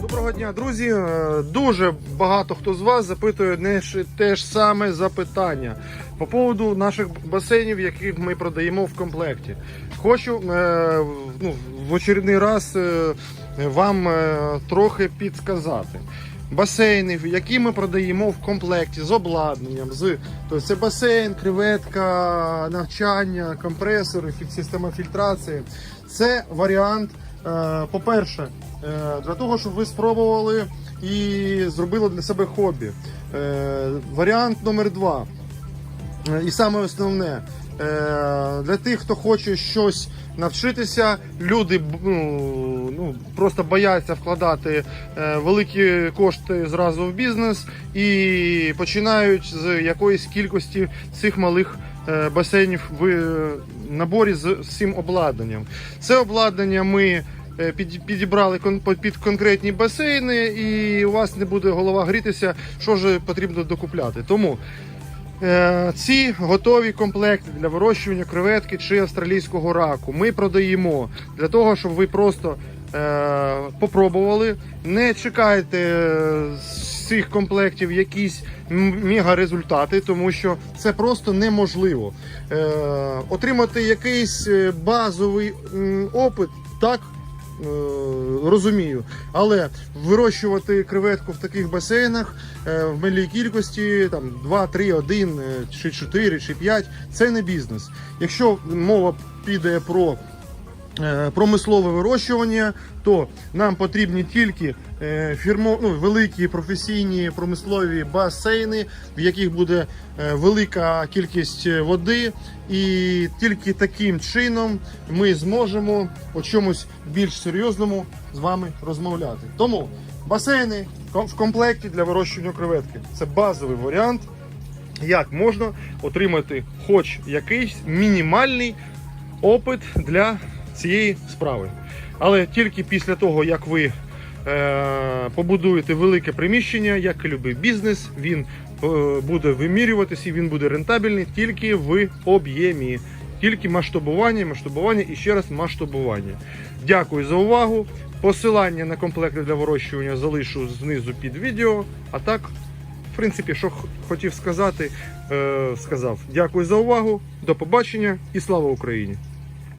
Доброго дня, друзі. Е, Дуже багато хто з вас запитує не те ж саме запитання по поводу наших басейнів, які ми продаємо в комплекті. Хочу е, ну, в очередний раз е, вам е, трохи підсказати. Басейни, які ми продаємо в комплекті з обладнанням, з тобто це басейн, креветка, навчання, компресори, система фільтрації. Це варіант, по-перше, для того, щоб ви спробували і зробили для себе хобі. Варіант номер два. Е, І саме основне, е, для тих, хто хоче щось навчитися, люди ну, ну, просто бояться вкладати е, великі кошти зразу в бізнес і починають з якоїсь кількості цих малих басейнів в наборі з цим обладнанням. Це обладнання ми підібрали під конкретні басейни, і у вас не буде голова грітися, що ж потрібно докупляти. Тому Ці готові комплекти для вирощування креветки чи австралійського раку ми продаємо для того, щоб ви просто е, попробували. Не чекайте е, з цих комплектів якісь мега-результати, тому що це просто неможливо. Е, отримати якийсь е, базовий опит так. Е, Розумію, але вирощувати креветку в таких басейнах е, в малій кількості, там 2, 3, 1, е, чи 4, чи 5 це не бізнес. Якщо мова піде про промислове вирощування, то нам потрібні тільки е, фірмо, ну, великі професійні промислові басейни, в яких буде е, велика кількість води, і тільки таким чином ми зможемо о чомусь більш серйозному з вами розмовляти. Тому басейни в комплекті для вирощування креветки це базовий варіант як можна отримати хоч якийсь мінімальний опит для цієї справи. Але тільки після того, як ви е, побудуєте велике приміщення, як і любий бізнес, він е, буде вимірюватися і він буде рентабельний тільки в об'ємі. Тільки масштабування, масштабування і ще раз масштабування. Дякую за увагу. Посилання на комплекти для вирощування залишу знизу під відео. А так, в принципі, що хотів сказати, е, сказав. Дякую за увагу. До побачення і слава Україні!